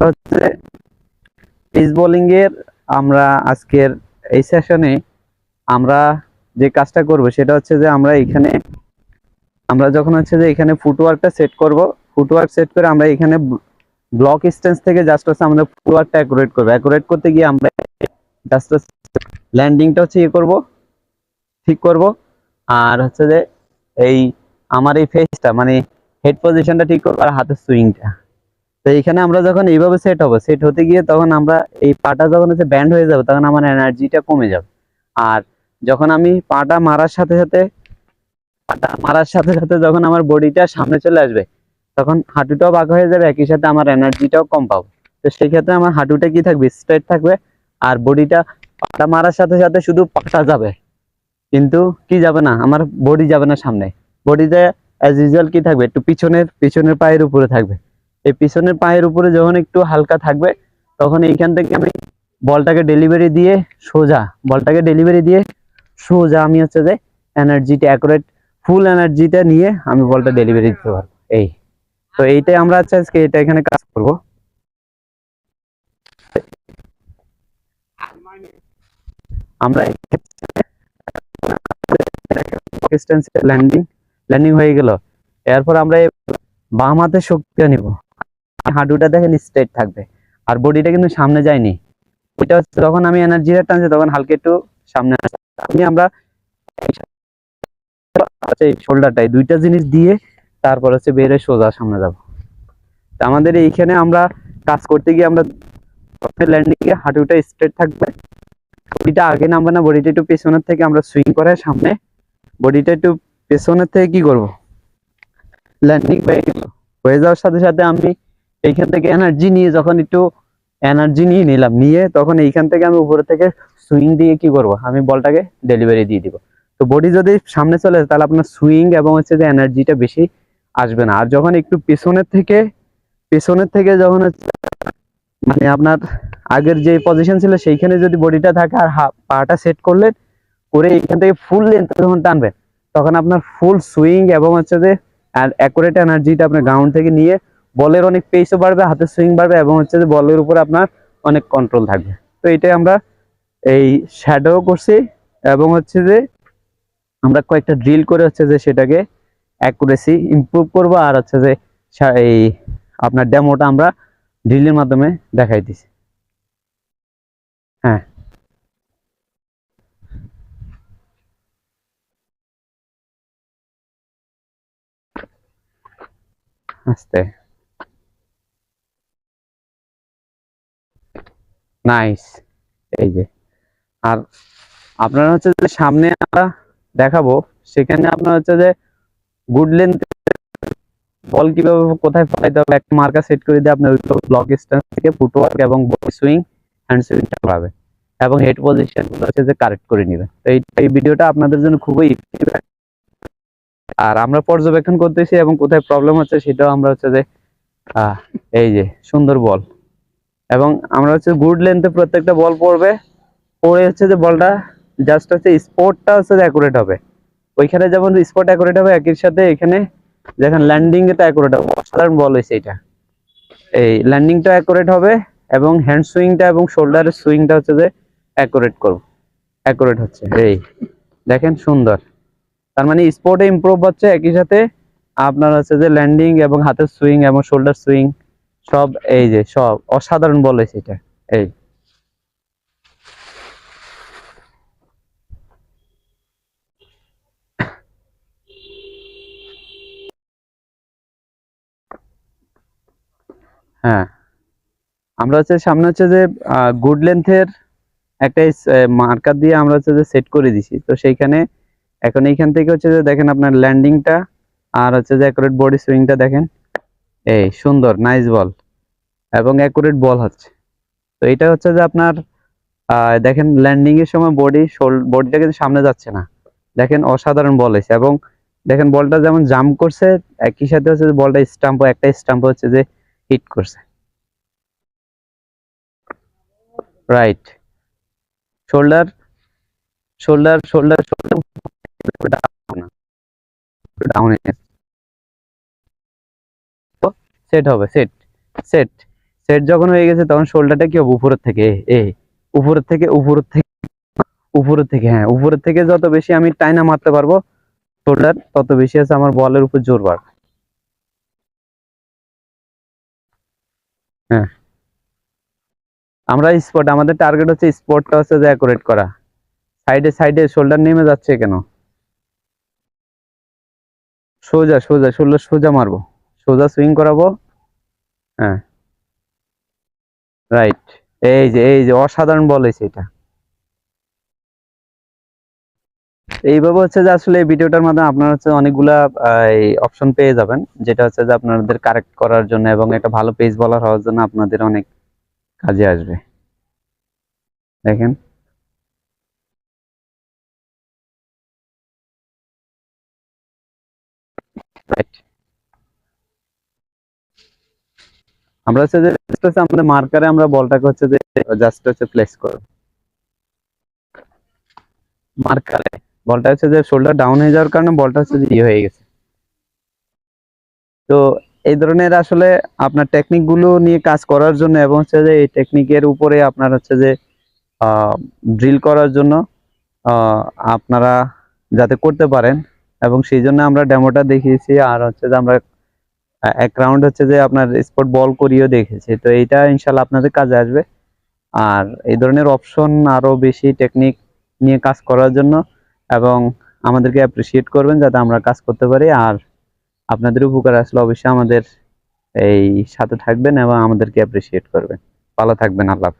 হচ্ছে piece bowling এর আমরা আজকের এই সেশনে আমরা যে কাজটা করব সেটা হচ্ছে যে আমরা এখানে, আমরা যখন হচ্ছে যে এখানে ফুটওয়ার্কটা সেট করব ফুটওয়ার্ক সেট করে আমরা এখানে ব্লক স্টেন্স থেকে জাস্ট হচ্ছে আমরা ফুটওয়ার্কটা অ্যাকুরেট করব। অ্যাকুরেট করতে গিয়ে আমরা জাস্ট ল্যান্ডিংটা হচ্ছে ইয়ে করব, ঠিক করব। আর হচ্ছে যে এই, আমার এই ফেসটা মানে হেড পজিশনটা ঠিক করব আর হাতের সুইংটা তো এখানে আমরা যখন এইভাবে সেট হব সেট হতে গিয়ে তখন আমরা এই পাটা যখন হচ্ছে ব্যান্ড হয়ে যাবে, তখন আমার এনার্জিটা কমে যাবে। আর যখন আমি পাটা মারার সাথে সাথে, পাটা মারার সাথে সাথে যখন আমার বডিটা সামনে চলে আসবে, তখন হাঁটুটাও বাঁকা হয়ে যাবে, একই সাথে আমার এনার্জিটাও কম পাবো। তো সেই ক্ষেত্রে আমার হাঁটুটা কি থাকবে? স্ট্রেট থাকবে। আর বডিটা পাটা মারার সাথে সাথে শুধু পাটা যাবে। কিন্তু কি যাবে না? আমার বডি যাবে না সামনে। বডিতে অ্যাজ ইউজুয়াল কি থাকবে? একটু পিছনের পিছনের পায়ের উপরে থাকবে। এই পিছনের পায়ের উপরে যখন একটু হালকা থাকবে, তখন এইখান থেকে আমি বলটাকে ডেলিভারি দিয়ে সোজা, বলটাকে ডেলিভারি দিয়ে সোজা আমি হচ্ছে যে এনার্জিটা অ্যাকুরেট ফুল এনার্জিটা নিয়ে আমি বলটা ডেলিভারি দিতে পারব। এই। তো এইটাই আমরা হচ্ছে আজকে এটা এখানে কাজ করব। আমরা ল্যান্ডিং ল্যান্ডিং হয়ে গেল। এরপর আমরা বাম হাতে শক্তিটা নিব। হাঁটুটা দেখেন স্ট্রেট থাকবে। আর বডিটা কিন্তু সামনে যায়নি। ওইটা হচ্ছে যখন আমি এনার্জিটা টানছি, তখন হালকা একটু সামনে আমি আমরা শোল্ডারটাই দুইটা জিনিস দিয়ে তারপর হচ্ছে বেড়ে সোজা সামনে যাব। তা আমাদের এইখানে আমরা কাজ করতে গিয়ে আমরা ল্যান্ডিং এ হাঁটুটা স্ট্রেট থাকবে। বডিটা আগে নামবে না বডিটা একটু পেছনের থেকে আমরা সুইং করে সামনে। বডিটা একটু পেছনের থেকে কি করব? ল্যান্ডিং হয়ে যাওয়ার সাথে সাথে আমি এইখান থেকে এনার্জি নিয়ে যখন একটু এনার্জি নিয়ে নিলাম, নিয়ে তখন এইখান থেকে আমি উপরে থেকে সুইং দিয়ে কি করব? আমি বলটাকে ডেলিভারি দিয়ে দিব। তো বডি যদি সামনে চলে তাহলে আপনার সুইং এবং হচ্ছে যে এনার্জিটা বেশি আসবে না। আর যখন একটু পেছনের থেকে পেছনের থেকে যখন মানে আপনার আগের যে পজিশন ছিল, সেইখানে যদি বডিটা থাকে আর পাটা সেট করলেন, করে এখান থেকে ফুল লেন্থ যখন টানবেন, তখন আপনার ফুল সুইং এবং হচ্ছে যে অ্যাকুরেট এনার্জিটা আপনার গ্রাউন্ড থেকে নিয়ে বলের অনেক পেসও বাড়বে, হাতের সুইং বাড়বে এবং হচ্ছে যে বলের উপরে আপনার অনেক কন্ট্রোল থাকবে। তো এটাই আমরা এই শ্যাডো করছি এবং হচ্ছে যে আমরা কয়েকটা ড্রিল করে হচ্ছে যে সেটাকে অ্যাকুরেসি ইমপ্রুভ করব আর হচ্ছে যে এই আপনার ডেমোটা আমরা ড্রিলের মাধ্যমে দেখাই দিছি হ্যাঁ। আস্তে। নাইস এই যে। আর আপনার হচ্ছে যে সামনে আমরা দেখাবো, সেখানে আপনার হচ্ছে যে গুড লেন্থ বল কীভাবে কোথায় ফলাইতে হবে, একটা মার্কার সেট করে দিয়ে আপনার ব্লক স্ট্যান্স থেকে ফুটওয়ার্ক এবং বডি সুইং হ্যান্ড সুইংটা পাবে এবং হেড পজিশন হচ্ছে যে কারেক্ট করে নেবে। তো এই ভিডিওটা আপনাদের জন্য খুবই আর আমরা পর্যবেক্ষণ করতেছি এবং কোথায় প্রবলেম হচ্ছে সেটাও আমরা হচ্ছে যে এই যে সুন্দর বল এবং আমরা হচ্ছে গুড লেন্থে প্রত্যেকটা বল পড়বে। পড়ে হচ্ছে যে বলটা জাস্ট হচ্ছে স্পোর্টটা হচ্ছে অ্যাকুরেট হবে। ওইখানে যেমন স্পট অ্যাকুরেট হবে, একই সাথে এখানে যেখানে ল্যান্ডিং এটা অ্যাকুরেট হবে। অসাধারণ বল হয়েছে এটা। এই ল্যান্ডিংটা অ্যাকুরেট হবে এবং হ্যান্ড সুইংটা এবং শোল্ডারের সুইংটা হচ্ছে যে অ্যাকুরেট করব। অ্যাকুরেট হচ্ছে। এই দেখেন সুন্দর। তার মানে স্পোর্টে ইমপ্রুভ হচ্ছে। একই সাথে আপনার হচ্ছে যে ল্যান্ডিং এবং হাতের সুইং এবং শোল্ডার সুইং সব, এই যে সব, অসাধারণ বলে সেটা, এই। হ্যাঁ। আমরা হচ্ছে, সামনে হচ্ছে যে গুড লেন্থের একটা মার্কার দিয়ে আমরা হচ্ছে যে সেট করে দিছি। তো সেইখানে, এখন এইখান থেকে হচ্ছে যে দেখেন আপনার ল্যান্ডিংটা আর হচ্ছে যে অ্যাকুরেট বডি সুইংটা দেখেন। এই সুন্দর নাইস বল এবং অ্যাকুরেট বল হচ্ছে। তো এটা হচ্ছে যে আপনার দেখেন ল্যান্ডিং এর সময় বডি বডিটা কিন্তু সামনে যাচ্ছে না। দেখেন অসাধারণ বল হয়েছে এবং দেখেন বলটা যেমন জাম্প করছে, একই সাথে হচ্ছে বলটা স্টাম্প একটা স্টাম্প হচ্ছে যে হিট করছে। Right shoulder shoulder shoulder shoulder down set হবে সেট সেট। সেট যখন হয়ে গেছে তখন শোল্ডারটা কি হবে? উপরের থেকে এ, উপরের থেকে উপরের থেকে উপরের থেকে হ্যাঁ উপরের থেকে যত বেশি আমি টাইনা মারতে পারব শোল্ডার তত বেশি আছে আমার বলের উপর জোর বাড়বে। হ্যাঁ। আমরা স্পট আমাদের টার্গেট হচ্ছে স্পটটা হচ্ছে যে অ্যাকুরেট করা। সাইডে সাইডে শোল্ডার নেমে যাচ্ছে কেন? সোজা সোজা শোল্ডার সোজা মারবো। সোজা সুইং করাবো। হ্যাঁ। রাইট এই যে এই যে, অসাধারণ বল হয়েছে এটা। এইভাবে হচ্ছে যে আসলে এই ভিডিওটার মাধ্যমে আপনারা হচ্ছে অনেকগুলা অপশন পেয়ে যাবেন। যেটা হচ্ছে যে আপনাদের কারেক্ট করার জন্য এবং একটা ভালো পেজ বলার হওয়ার জন্য আপনাদের অনেক কাজে আসবে। দেখেন। রাইট আমরা হচ্ছে যে আমাদের মার্কারে আমরা বলটাকে হচ্ছে যে জাস্ট হচ্ছে প্লেস করব। মার্কারে বলটা হচ্ছে যে শোল্ডার ডাউন হয়ে যাওয়ার কারণে বলটা হচ্ছে যে ইয়ে হয়ে গেছে। তো এই ধরনের আসলে আপনার টেকনিকগুলো নিয়ে কাজ করার জন্য এবং হচ্ছে যে, এই টেকনিকের উপরে আপনার হচ্ছে যে ড্রিল করার জন্য আপনারা যাতে করতে পারেন এবং সেই জন্য আমরা ডেমোটা দেখিয়েছি আর হচ্ছে যে আমরা এক রাউন্ড হচ্ছে যে আপনার স্পট বল করিও দেখেছি। তো এইটা ইনশাল্লাহ আপনাদের কাজে আসবে। আর এই ধরনের অপশন আরও বেশি টেকনিক নিয়ে কাজ করার জন্য এবং আমাদেরকে অ্যাপ্রিসিয়েট করবেন যাতে আমরা কাজ করতে পারি। আর আপনাদের উপকার আসলে অবশ্যই আমাদের এই সাথে থাকবেন এবং আমাদেরকে অ্যাপ্রিসিয়েট করবেন। ভালো থাকবেন, আল্লাহ।